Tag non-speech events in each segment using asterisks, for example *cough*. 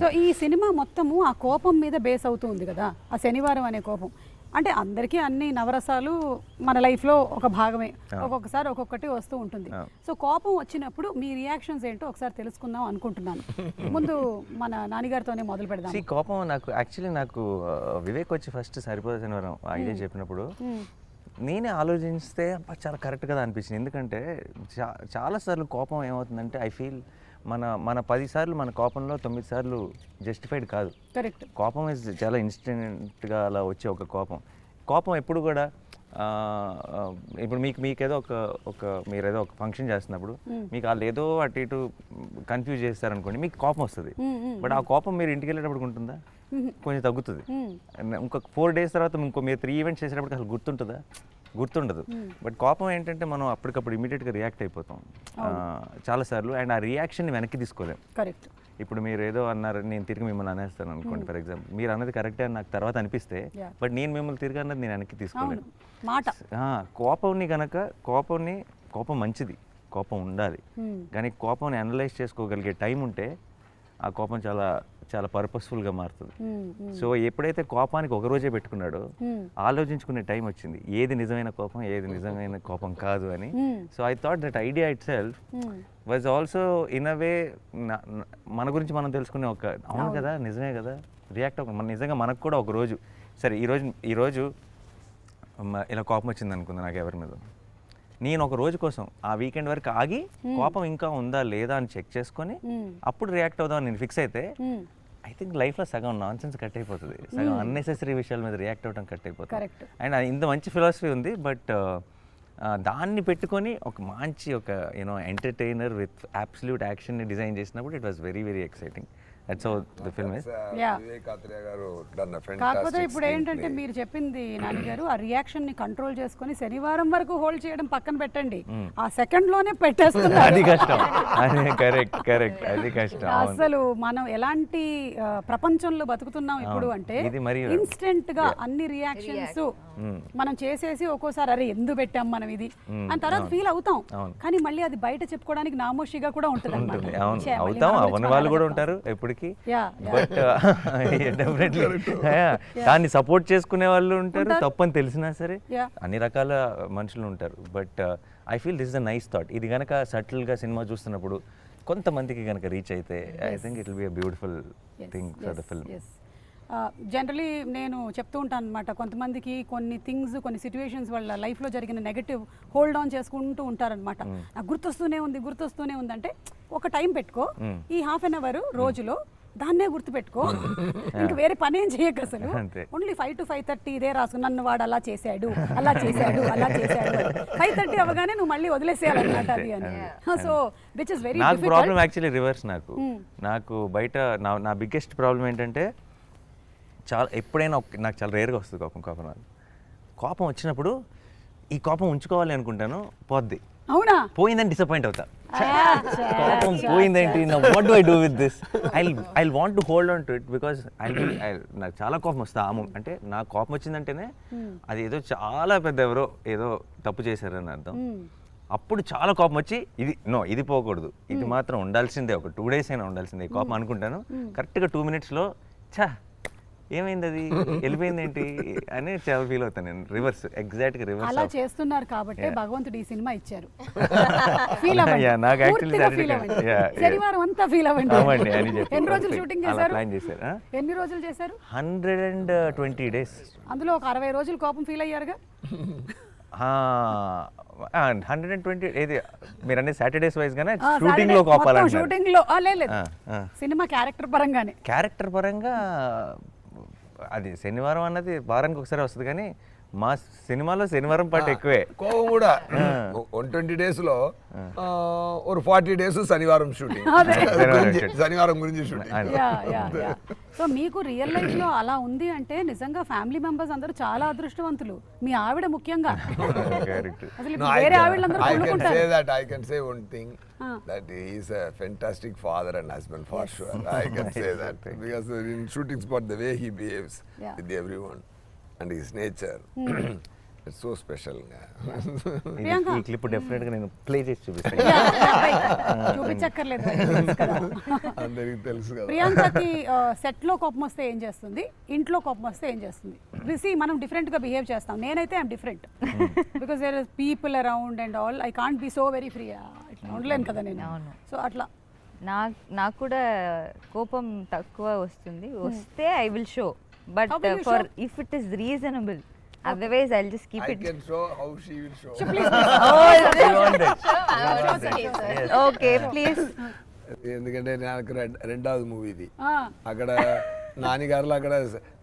So ఈ cinema మొత్తము ఆ కోపం మీద బేస్ అవుతుంది కదా ఆ శనివారం అనే కోపం. అంటే అందరికీ అన్ని నవరసాలు మన లైఫ్లో ఒక భాగమే ఒక్కొక్కసారి ఒక్కొక్కటి వస్తూ ఉంటుంది. సో కోపం వచ్చినప్పుడు మీ రియాక్షన్స్ ఏంటో ఒకసారి తెలుసుకుందాం అనుకుంటున్నాను. ముందు మన నాన్నగారితోనే మొదలు పెడదాం See, కోపం నాకు యాక్చువల్లీ నాకు వివేక్ వచ్చి ఫస్ట్ సరిపోదు శనివారం ఐడియా చెప్పినప్పుడు. నేనే ఆలోచిస్తే చాలా కరెక్ట్ కదా అనిపించింది. ఎందుకంటే చాలాసార్లు కోపం ఏమవుతుందంటే ఐ ఫీల్ మన మన పది సార్లు మన కోపంలో తొమ్మిది సార్లు జస్టిఫైడ్ కాదు. కరెక్ట్ కోపం ఇస్ చాలా ఇన్స్టెంట్గా అలా వచ్చే ఒక కోపం. కోపం ఎప్పుడు కూడా ఇప్పుడు మీకు మీకేదో ఒక ఒక మీరు ఏదో ఒక ఫంక్షన్ చేస్తున్నప్పుడు మీకు వాళ్ళు ఏదో అటు ఇటు కన్ఫ్యూజ్ చేస్తారనుకోండి మీకు కోపం వస్తుంది. బట్ ఆ కోపం మీరు ఇంటికి వెళ్ళేటప్పుడు ఉంటుందా? కొంచెం తగ్గుతుంది. ఇంకొక ఫోర్ డేస్ తర్వాత ఇంకో మీరు త్రీ ఈవెంట్స్ చేసేటప్పుడు అసలు గుర్తుంటుందా? గుర్తుండదు. బట్ కోపం ఏంటంటే మనం అప్పటికప్పుడు ఇమీడియట్గా రియాక్ట్ అయిపోతాం. చాలాసార్లు అండ్ ఆ రియాక్షన్ని వెనక్కి తీసుకోలేం. కరెక్ట్. ఇప్పుడు మీరు ఏదో అన్నారు నేను తిరిగి మిమ్మల్ని అనేస్తాను అనుకోండి ఫర్ ఎగ్జాంపుల్. మీరు అన్నది కరెక్టే అని నాకు తర్వాత అనిపిస్తే. బట్ నేను మిమ్మల్ని తిరిగి అన్నది నేను వెనక్కి తీసుకోలేను. మాట. కోపంని కనుక కోపంని కోపం మంచిది. కోపం ఉండాలి. Hmm. కానీ కోపంని అనలైజ్ చేసుకోగలిగే టైం ఉంటే ఆ కోపం చాలా చాలా పర్పస్ఫుల్గా మారుతుంది. సో ఎప్పుడైతే కోపానికి ఒక రోజే పెట్టుకున్నాడో. ఆలోచించుకునే టైం వచ్చింది ఏది నిజమైన కోపం ఏది నిజమైన కోపం కాదు అని. So I thought that idea itself. Was also in a way మన గురించి మనం తెలుసుకునే ఒక అవును కదా నిజమే కదా రియాక్ట్ అవ్వ మన నిజంగా మనకు కూడా ఒక రోజు సరే ఈరోజు ఈరోజు ఇలా కోపం వచ్చింది అనుకుంది నాకు ఎవరి మీద నేను ఒక రోజు కోసం ఆ వీకెండ్ వరకు ఆగి కోపం ఇంకా ఉందా లేదా అని చెక్ చేసుకొని. అప్పుడు రియాక్ట్ అవుదాం నేను ఫిక్స్ అయితే. ఐ థింక్ లైఫ్లో సగం నాన్ సెన్స్ కట్ అయిపోతుంది. సగం అన్నెసెసరీ విషయాల మీద రియాక్ట్ అవ్వడం కట్ అయిపోతుంది. అండ్ ఇంత మంచి ఫిలాసఫీ ఉంది బట్ దాన్ని పెట్టుకొని ఒక మంచి ఒక you know entertainer with absolute యాక్షన్ని design చేసినప్పుడు it was very very exciting that's how the film is Yeah. Vivek Athreya garu done a కాకపోతే ఇప్పుడు ఏంటంటే. మీరు చెప్పింది నాన్నగారు ఆ రియాక్షన్ని కంట్రోల్ చేసుకొని శనివారం వరకు హోల్డ్ చేయడం పక్కన పెట్టండి. ఆ సెకండ్లోనే అది పెట్టేస్తున్నారు కష్టం. అది కరెక్ట్ కరెక్ట్ అది కష్టం. అవును. అసలు మనం ఎలాంటి ప్రపంచంలో బతుకుతున్నాం ఇప్పుడు. అంటే ఇన్స్టెంట్గా అన్ని రియాక్షన్స్ మనం చేసేసి ఒక్కోసారి అరే ఎందుకు పెట్టాం మనం ఇది? అని తర్వాత ఫీల్ అవుతాం. కానీ మళ్ళీ అది బయట చెప్పుకోవడానికి నామోషిగా కూడా ఉంటుంది ఉంటుంది. అవును. అవుతాం. అవని వాళ్ళు కూడా ఉంటారు. ఎప్పటికీ యా బట్ డెఫినెట్లీ దాన్ని సపోర్ట్ చేసుకునే వాళ్ళు ఉంటారు తప్పని తెలిసినా సరే. అన్ని రకాల మనుషులు ఉంటారు. But I feel this the nice thought ఇది కనుక సటిల్గా సినిమా చూస్తున్నప్పుడు కొంతమందికి కనుక రీచ్ అయితే I think it will be a beautiful thing for the film generally నేను చెప్తూ ఉంటాను అనమాట కొంతమందికి కొన్ని థింగ్స్ కొన్ని సిచ్యువేషన్స్ వాళ్ళ లైఫ్లో జరిగిన నెగటివ్ హోల్డ్ ఆన్ చేసుకుంటూ ఉంటారనమాట నాకు గుర్తొస్తూనే ఉంది గుర్తొస్తూనే ఉంది అంటే ఒక టైం పెట్టుకో ఈ హాఫ్ అన్ అవర్ రోజులో దాన్నే గుర్తుపెట్టుకో. ఇంక వేరే పని ఏం చేయక అసలు. Only five to five thirty ఇదే రాసు నన్ను వాడు అలా చేశాడు అలా చేశాడు అలా చేశాడు ఫైవ్ థర్టీ అవ్వగానే నువ్వు మళ్ళీ వదిలేసేయాలన్నమాట అది అని. సో విచ్ ఇస్ వెరీ నాకు ప్రాబ్లం యాక్చువల్లీ రివర్స్ నాకు. నాకు బయట నా నా బిగ్గెస్ట్ ప్రాబ్లం ఏంటంటే చాలా ఎప్పుడైనా నాకు చాలా రేర్గా వస్తుంది కోపం కోపం నాకు కోపం వచ్చినప్పుడు ఈ కోపం ఉంచుకోవాలి అనుకుంటాను పోద్ది. అవునా? పోయిందని డిసప్పాయింట్ అవుతా. కోపం పోయిందేంటి? What do I do with this I I want to hold on to it because I నాకు చాలా కోపం వస్తా. ఆ. అంటే నాకు కోపం వచ్చిందంటేనే అది ఏదో చాలా పెద్ద ఎవరో ఏదో తప్పు చేశారని అర్థం. అప్పుడు చాలా కోపం వచ్చి ఇది నో ఇది పోకూడదు. ఇది మాత్రం ఉండాల్సిందే. ఒక టూ డేస్ అయినా ఉండాల్సిందే కోపం అనుకుంటాను. కరెక్ట్గా టూ మినిట్స్లో ఛా ఏమైంది అది *laughs* వెళ్ళిపోయింది ఏంటి అని చాలా ఫీల్ అవుతాను నేను. రివర్స్ ఎగ్జాక్ట్గా రివర్స్ అలా చేస్తున్నారు కాబట్టి భగవంతుడు ఈ సినిమా ఇచ్చారు. *laughs* ఫీల్ అవ్వండి. నాకు yeah. శనివారం అంతా ఫీల్ అవ్వండి. అవ్వండి అని చెప్పి. ఎన్ని రోజులు. షూటింగ్ చేశారు? ప్లాన్ చేశారు? ఎన్ని రోజులు చేశారు? హండ్రెడ్ అండ్ ట్వంటీ డేస్ అందులో ఒక అరవై రోజులు కోపం ఫీల్ అయ్యారుగా? హండ్రెడ్ అండ్ ట్వంటీ ఏది మీరు అన్ని సాటర్డేస్ వైజ్ గానే? షూటింగ్లో కోపాలంటారు షూటింగ్లో. లేదు. సినిమా క్యారెక్టర్ పరంగానే. క్యారెక్టర్ పరంగా అది శనివారం అన్నది వారానికి ఒకసారి వస్తుంది కానీ మా సినిమాలో శనివారం పాట ఎక్కువే. కోపం కూడా. వన్ ట్వంటీ డేస్లో ఆ, ఒక ఫార్టీ డేస్ శనివారం షూటింగ్. *laughs* శనివారం గురించి shooting. Yeah yeah yeah. So మీకు రియల్ లైఫ్లో అలా ఉంది అంటే నిజంగా ఫ్యామిలీ మెంబర్స్ అందరూ చాలా అదృష్టవంతులు. మీ ఆవిడ ముఖ్యంగా. వేరే ఆవిడలందరూ I can కొనుక్కుంటారు. say that I can say one thing Ah. that he is a fantastic father and husband for sure. I can *laughs* say that because in and his nature. It's so special Priyanka. ఈ clip డెఫినెట్గా నేను play చేసి చూపిస్తాను. చూపించక్కర్లేదు తెలుసు కదా. అందరికి తెలుసు కదా. ప్రియాంకకి సెట్లో కోపం వస్తే ఏం చేస్తుంది? ఇంట్లో కోపం వస్తే ఏం చేస్తుంది? రిసి మనం డిఫరెంట్గా బిహేవ్ చేస్తాం. నేనైతే I'm different because there is people around and all I can't be so very free ఇట్లా ఉండలేను కదా నేను. అవును. సో అట్లా. నా నాకు కూడా కోపం తక్కువ వస్తుంది. వస్తే I will show But How will you for show? If it is reasonable otherwise I just keep I it can show how she will show *laughs* okay please ఎందుకంటే నాకు రెం- రెండవది మూవీ ఇది ఆ, అక్కడ నానిగారులో అక్కడ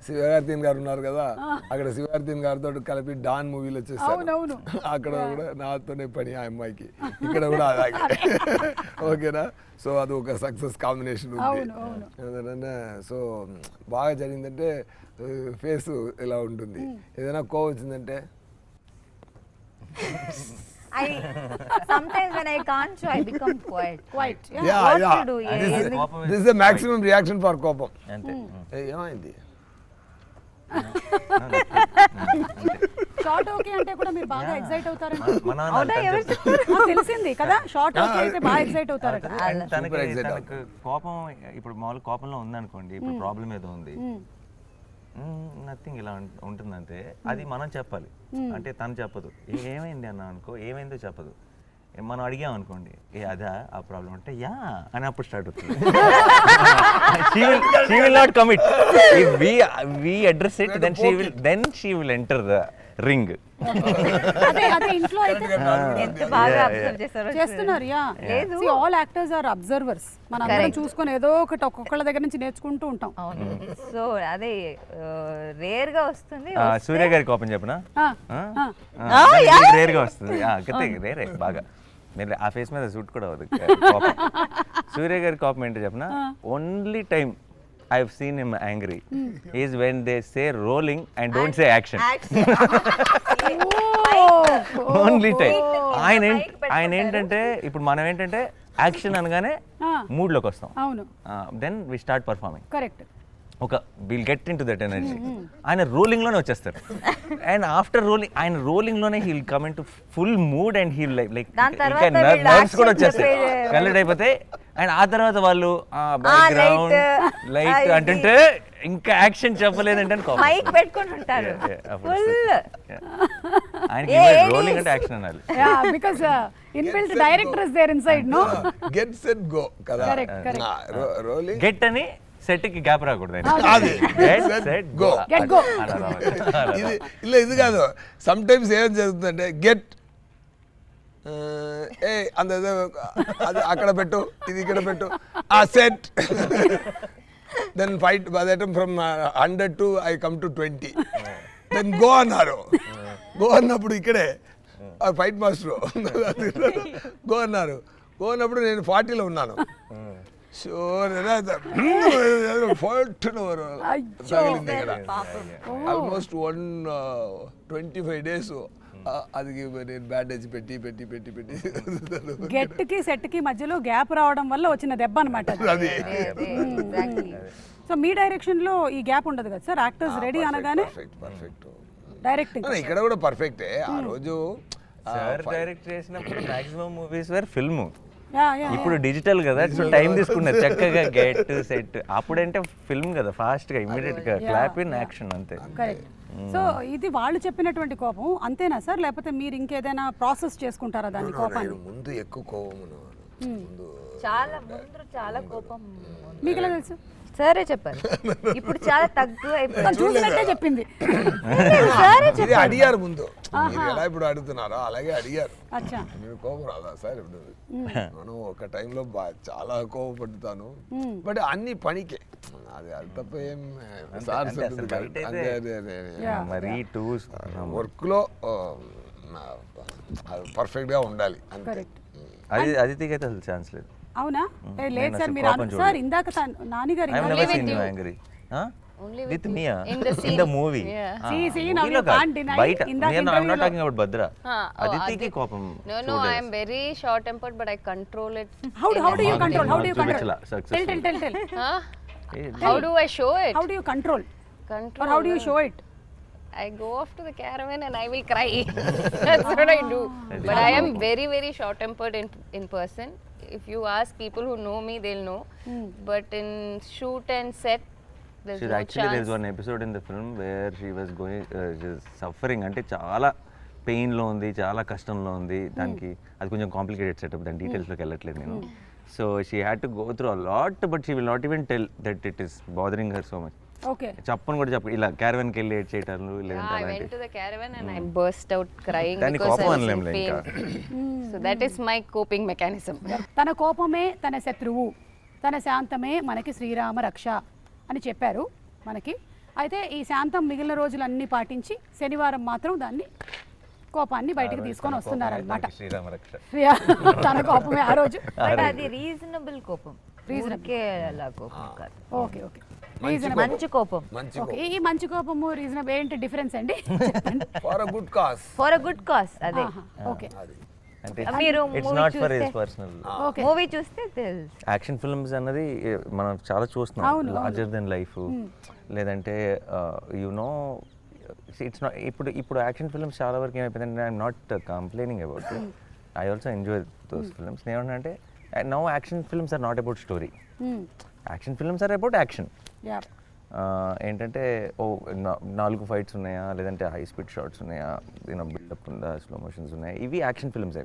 శివగార్తీన్ గారు ఉన్నారు కదా అక్కడ శివగార్తీన్ గారితో కలిపి డాన్ మూవీలో అవునవును. అక్కడ కూడా నాతోనే పని ఆ అమ్మాయికి. ఇక్కడ కూడా అలాగే. ఓకేనా? సో అది ఒక సక్సెస్ కాంబినేషన్ ఉంది. సో బాగా జరిగిందంటే ఫేస్ ఇలా ఉంటుంది. ఏదైనా కోవ వచ్చిందంటే? I sometimes when I can't show I become quiet quiet yeah what yeah to do? ఏ- దిస్ ఎందుకు- కోపం this the maximum reaction for కోపం అంతే ఏమైంది? షార్ట్ ఓకే అంటే కూడా మీరు బాగా ఎక్సైట్ అవుతారంట. అవునా అంతా ఎవరు తెలిసింది కదా షార్ట్ ఓకే అయితే బాగా ఎక్సైట్ అవుతారట. అండ్ తనకి తనకు కోపం ఇప్పుడు మామూలు కోపంలో ఉందనుకోండి ఇప్పుడు ప్రాబ్లం ఏదో ఉంది. నథింగ్ ఇలా ఉం- ఉంటుందంటే అది మనం చెప్పాలి. అంటే తను చెప్పదు. "ఏ- ఏమైంది అన్న అనుకో ఏమైందో చెప్పదు. మనం అడిగాం అనుకోండి ఏ అదా ఆ ప్రాబ్లం అంటే యా అని అప్పుడు స్టార్ట్ అవుతుంది. She will not commit we we address it then she will then she will enter the ring అదే అదే ఇంట్లో అయితే ఎంత బాగా అబ్జర్వ్ చేస్తారో చేస్తున్నారు యా లేదు. ఆల్ యాక్టర్స్ ఆర్ అబ్జర్వర్స్ మన అందరం. చూసుకొని ఏదో ఒకటి ఒక్కొక్కళ్ళ దగ్గర నుంచి నేర్చుకుంటూ ఉంటాం. అవును. సో అదే రేర్గా వస్తుంది *laughs* సూర్య గారి కోపం చెప్పనా? ఆ, ఆ? ఆ. ఆ, మీకు రేర్గా వస్తుంది. ఆ, కతే రేరే బాగా. మీరు ఆ ఫేస్ మీద సూట్ కూడా అవ్వదు. కోపం సూర్య గారి కోపం ఏంటో చెప్పనా? Only time I have seen him angry is when they say rolling and don't say action only time ఆయన ఆయన ఏంటంటే ఇప్పుడు మనం ఏంటంటే యాక్షన్ అనగానే ఆ. మూడ్లోకి వస్తాం. అవును. Then we start performing correct ఒక will get into that energy ఆయన రోలింగ్లోనే వచ్చేస్తారు. అండ్ ఆఫ్టర్ రోలింగ్ ఆయన రోలింగ్లోనే he'll come into full mood and he'll like like nerves కూడా వచ్చేస్తాయి. కల్లెడ్ అయిపోతే అండ్ ఆ తర్వాత వాళ్ళు బ్యాక్గ్రౌండ్ లైట్. అంటుంటే ఇంకా యాక్షన్ చెప్పలేదంటే. *laughs* మైక్ పెట్టుకొని ఉంటారు ఫుల్. *laughs* ఆయనకి? రోలింగ్ అంటే యాక్షన్ అనాలి yeah because inbuilt director is there inside no get set go కదా. రోలింగ్ గెట్ అని సెట్కి గ్యాప్ రాకూడదు అది. Get Set, set go. Go go. ఇది ఇలా ఇది కాదు సమ్ టైమ్స్ ఏం జరుగుతుందంటే గెట్ ఏ అంత అది అక్కడ పెట్టు ఇది ఇక్కడ పెట్టు. ఆ set. Then fight బదటం from hundred to I come to twenty then go అన్నారు. గో అన్నప్పుడు ఇక్కడే. ఫైట్ మాస్టర్ గో అన్నారు. గో అన్నప్పుడు నేను ఫార్టీలో ఉన్నాను. ఇక్కడ. Almost one twenty five days అది నేను బ్యాండేజ్ పెట్టి పెట్టి పెట్టి పెట్టి గెట్కి సెట్కి మధ్యలో గ్యాప్ రావడం వల్ల వచ్చిన దెబ్బ అనమాట అది. సో మీ డైరెక్షన్లో ఈ గ్యాప్ ఉండదు కదా సార్? యాక్టర్స్ రెడీ అనగానే పర్ఫెక్ట్ పర్ఫెక్ట్ డైరెక్టింగ్ ఇక్కడ కూడా పర్ఫెక్టే ఆ రోజు సార్ డైరెక్ట్ చేసినప్పుడు maximum movies where film yeah yeah ఇప్పుడు డిజిటల్ కదా సో టైం తీసుకున్నారు. చక్కగా గెట్ సెట్ అప్పుడంటే ఫిల్మ్ కదా ఫాస్ట్గా ఇమీడియట్గా. క్లాప్ ఇన్ యాక్షన్ అంతే. కరెక్ట్ సో ఇది వాళ్ళు చెప్పినటువంటి కోపం. అంతేనా సార్? లేకపోతే మీరు ఇంకేదైనా ప్రాసెస్ చేసుకుంటారా దాన్ని కోపాన్ని? నేను ముందు ఎక్కువ కోపం చాలా ముందు చాలా కోపం మీకు ఎలా తెలుసు? సరే చెప్పారు ఇప్పుడు చాలా తక్కువ చూసినట్టే చెప్పింది. సరే ఇది అడిగారు ముందు. మీరు ఎలా ఇప్పుడు అడుగుతున్నారో అలాగే అడిగారు. మీరు కోపం రాదా సార్ ఇప్పుడు? మనం ఒక టైంలో చాలా కోపపడుతాను. బట్ అన్ని పనికే. అది అది తప్ప ఏం సార్ అదే అదే అదే. వర్క్లో పర్ఫెక్ట్గా ఉండాలి. అంతే. కరెక్ట్ అది అయితే అసలు ఛాన్స్ లేదు. అవునా లేదు సార్ మీరు. సార్ ఇందాక తన్- నానిగారు ఐ ఇందాక- never with seen you you. Angry Only with with. Miyan In the in. The movie. బయట ఇందాక నేను I not talking about Bhadra oh, అదితికి కోపం No, no, I am very short tempered, but I control it. how do how do you మాకు control how do you మాకు control చూపించలా, tell successful. tell tell tell Huh? How do I show it? how do you control I go off to the caravan and I will cry. That's what I do. But I am very, very short tempered in, in person. If you ask people who know me, they'll know. But in shoot and set, there's She's no actually chance. there's one episode in the film where she was going suffering అంటే చాలా పెయిన్లో ఉంది చాలా కష్టంలో ఉంది దానికి అది కొంచెం complicated setup దాని డీటెయిల్స్లోకి వెళ్ళట్లేదు నేను so she had to go through a lot but she will not even tell that it is bothering her so much okay చెప్పను కూడా చెప్ప ఇలా క్యారవన్కి వెళ్ళి ఏడ్ చేయటాలు లేదంటే I went అలాంటి to the caravan and I burst out crying దాన్ని because I కోపం was in అనలేంలే ఇంకా. pain. So that is my coping mechanism. తన కోపమే తన శత్రువు. తన శాంతమే మనకి శ్రీరామ రక్ష అని చెప్పారు మనకి. అయితే ఈ శాంతం మిగిలిన రోజులన్నీ పాటించి శనివారం మాత్రం దాన్ని కోపాన్ని బయటికి తీసుకొని వస్తున్నారనమాట శ్రీరామ రక్ష. తన కోపమే ఆ రోజు. బట్ అది రీజనబుల్ కోపం. రీజనబుల్ అలా కోపం కాదు. Okay okay. మంచి కోపం. మంచి ఓకే ఈ మంచి కోపము రీజనబుల్ ఏంటి డిఫరెన్స్ అండి? చెప్పండి. For a good cause for a good cause అదే. ఓకే అది. అంటే మీరు ఇట్స్ movie నాట్ ఫర్ చూస్తే- హిస్ పర్సనల్ ఓకే మూవీ చూస్తే యాక్షన్ ఫిల్మ్స్ అన్నది ఏ, మనం చాలా చూస్తున్నాం. లార్జర్ దెన్ లైఫ్ లేదంటే యు నో ఇట్స్ నాట్ ఇప్పుడు ఇప్పుడు యాక్షన్ ఫిల్మ్స్ చాలా వరకు ఏమైపోయిందంటే I'm not complaining about I also enjoy those films నేనేమంటే no action films are not about story action films are about action ఏంటంటే ఓ నాలుగు ఫైట్స్ ఉన్నాయా? లేదంటే హై స్పీడ్ షాట్స్ ఉన్నాయా? యూనో బిల్డప్ ఉందా? స్లో మోషన్స్ ఉన్నాయా? ఇవి యాక్షన్ ఫిల్మ్స్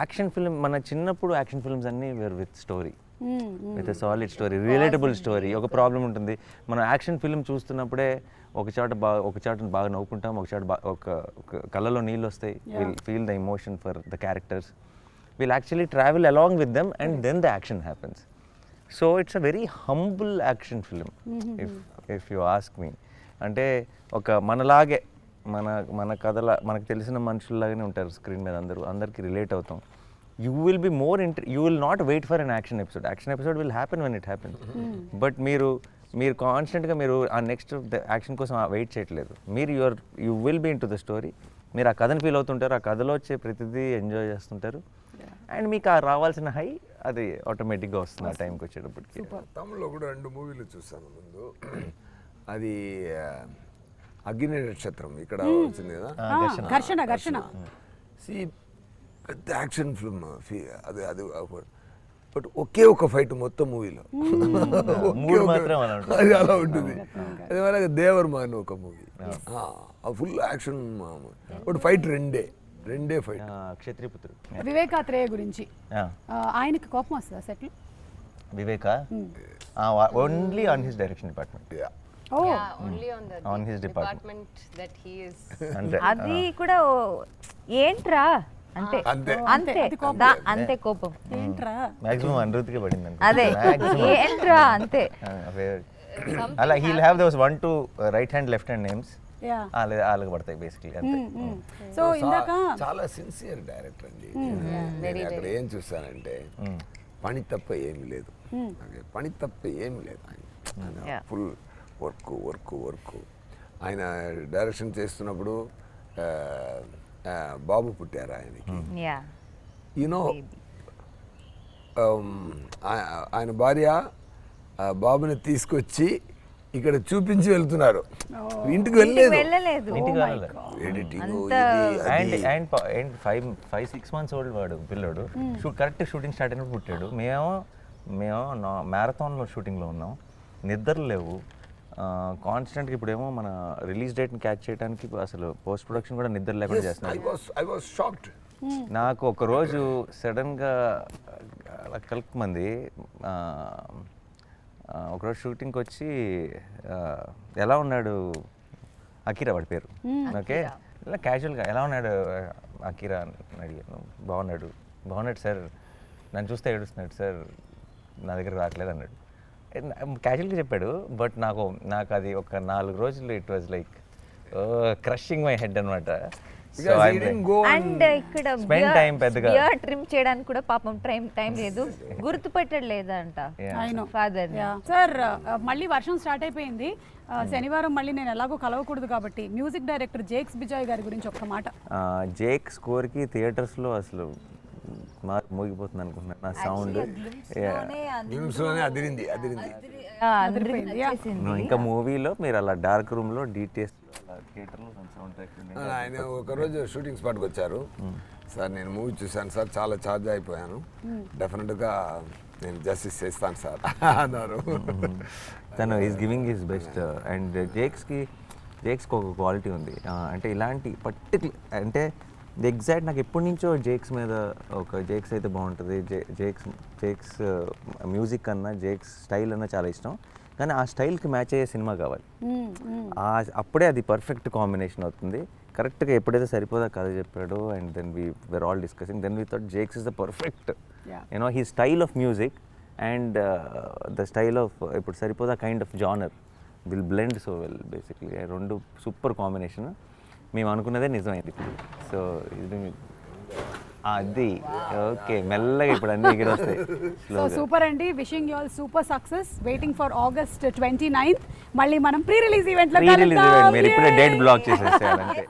యాక్షన్ ఫిల్మ్ మన చిన్నప్పుడు యాక్షన్ ఫిల్మ్స్ అన్నీ where with story with solid story relatable story ఒక ప్రాబ్లం ఉంటుంది. మనం యాక్షన్ ఫిల్మ్ చూస్తున్నప్పుడే ఒక చాట బాగా ఒక చాట బాగా నవ్వుకుంటాం. ఒక చాట ఒక కళ్ళలో నీళ్ళు వస్తాయి. Will feel the emotion for the characters will actually travel along with them and then the action happens so it's a very humble action film if if you ask me. అంటే ఒక మనలాగే మన మన కథల మనకు తెలిసిన మనుషుల్లాగానే ఉంటారు స్క్రీన్ మీద అందరూ అందరికి రిలేట్ అవుతాం. You will be more into you will not wait for an action episode. Action episode will happen when it happen. But మీరు మీరు కాన్స్టెంట్గా మీరు ఆ నెక్స్ట్ యాక్షన్ కోసం వెయిట్ చేయట్లేదు. మీరు your you will be into the story. మీరు ఆ కథను ఫీల్ అవుతుంటారు ఆ కథలో వచ్చే ప్రతిదీ ఎంజాయ్ చేస్తుంటారు. అండ్ మీకు ఆ రావాల్సిన హై అది ఆటోమేటిక్గా వస్తుంది ఆ టైంకి వచ్చేటప్పటికి తమిళ్ళో కూడా రెండు మూవీలు చూసాను ముందు. అది అగ్ని నక్షత్రం ఇక్కడ వచ్చింది కదా? ఆ, ఘర్షణ. ఘర్షణ సి పెద్ద యాక్షన్ ఫిల్మ్ అది అది బట్ ఒకే ఒక ఫైట్ మొత్తం మూవీలో. మూడు మాత్రం అలా ఉంటుంది. అది అలా ఉంటుంది. అదే దేవర్ మాన్ ఒక movie. Full action but fight రెండే. రెండే ఫైట్ వివేకాత్రేయ గురించి. ఆయనకి కోపం వస్తుందా సెట్లు? Viveka? Only on his direction department he is. అంటే *laughs* అది కూడా ఏంట్రా? అంటే అంతే. అంతే. అంతే కోపం. ఏంట్రా? మాక్సిమం పడింది అదే. ఏంట్రా? అంతే. అలా he'll have those one two right hand left hand names వాళ్ళకి పడతాయి బేసిక్లీ అంతే. సో ఇందాక చాలా సిన్సియర్ డైరెక్టర్ అండి. నేను అక్కడ ఏం చూస్తానంటే పని తప్ప ఏమి లేదు. పని తప్ప ఏమి లేదు. ఆయన. ఫుల్ వర్క్ వర్క్ వర్క్ ఆయన డైరెక్షన్ చేస్తున్నప్పుడు బాబు పుట్టారు ఆయనకి. యా యూనో ఆయన భార్య బాబుని తీసుకొచ్చి ఇక్కడ చూపించి వెళ్తున్నారు. ఇంటికి వెళ్ళలేదు. ఎడిటింగ్ అంత- and and and five five six months old వాడు పిల్లోడు. షూట్ కరెక్ట్ షూటింగ్ స్టార్ట్ అయినప్పుడు పుట్టాడు. మేము మేము మ్యారథాన్లో షూటింగ్లో ఉన్నాం. నిద్రలు లేవు. కాన్స్టెంట్గా ఇప్పుడేమో మన రిలీజ్ డేట్ని క్యాచ్ చేయడానికి అసలు పోస్ట్ ప్రొడక్షన్ కూడా నిద్ర లేకుండా ఐ చేస్తున్నారు వాస్ ఐ వాస్ షాక్డ్ నాకు ఒక రోజు సడన్గా అలా కలుపుమంది ఒకరోజు షూటింగ్కి వచ్చి ఎలా ఉన్నాడు అకీరా వాడి పేరు? ఓకే? ఇలా క్యాజువల్గా ఎలా ఉన్నాడు అకీరా అని అడిగాను. బాగున్నాడు. బాగున్నాడు సార్. నన్ను చూస్తే ఏడుస్తున్నాడు సార్. నా దగ్గర రావట్లేదు అన్నాడు. క్యాజువల్గా చెప్పాడు బట్ నాకు నాకు అది ఒక నాలుగు రోజులు it was like crushing my head అనమాట అండ్ ఇక్కడ time పెద్దగా. బియర్ ట్రిమ్ చేయడానికి కూడా పాపం టైం టైం లేదు. గుర్తుపెట్టడు లేదంట Yeah. I know. Father sir మళ్ళీ వర్షం స్టార్ట్ అయిపోయింది. ఆ, శనివారం మళ్ళీ నేను ఎలాగో కలవకూడదు కాబట్టి మ్యూజిక్ డైరెక్టర్ జేక్స్ బిజాయ్ గారి గురించి ఒక్క మాట. జేక్ స్కోర్కి థియేటర్స్లో అసలు మా మోగిపోతుంది అనుకుంటున్నాను నా సౌండ్ అదిరింది అదిరింది. ఇంకా మూవీలో మీరు అలా డార్క్ డీటెయిల్స్ థియేటర్లో సౌండ్ ట్రాక్ ఆయన ఒకరోజు షూటింగ్ స్పాట్కి వచ్చారు. సార్ నేను మూవీ చూశాను సార్ చాలా ఛార్జ్ అయిపోయాను. డెఫినెట్గా నేను జస్టిస్ చేస్తాను సార్ *laughs* అన్నారు. తను is giving his best and జేక్స్కి జేక్స్కి ఒక క్వాలిటీ ఉంది. అంటే ఇలాంటి పర్టికులర్ అంటే ఎగ్జాక్ట్ నాకు ఎప్పటి నుంచో జేక్స్ మీద ఒక జేక్స్ అయితే బాగుంటుంది. జే జేక్స్ జేక్స్ మ్యూజిక్ అన్నా జేక్స్ స్టైల్ అన్నా చాలా ఇష్టం. కానీ ఆ స్టైల్కి మ్యాచ్ అయ్యే సినిమా కావాలి. ఆ అప్పుడే అది పర్ఫెక్ట్ కాంబినేషన్ అవుతుంది. కరెక్ట్గా ఎప్పుడైతే సరిపోదా కథ చెప్పాడో and then we were all discussing then we thought Jakes is the perfect. You know he style of music and the style of ఇప్పుడు Saripodhaa kind of genre will blend so well basically రెండు super combination మేము అనుకున్నదే నిజమైంది. So ఇది అది. Okay మెల్లగా ఇప్పుడు అన్ని ఎగిరి వస్తాయి. సో సూపర్ అండి. Wishing you all super success waiting for August twenty ninth మళ్ళీ మనం ప్రీ రిలీజ్ ఈవెంట్లో ప్రీ రిలీజ్ ఈవెంట్ మీరు ఇప్పుడే డేట్ బ్లాక్ చేసేసేయాలంటే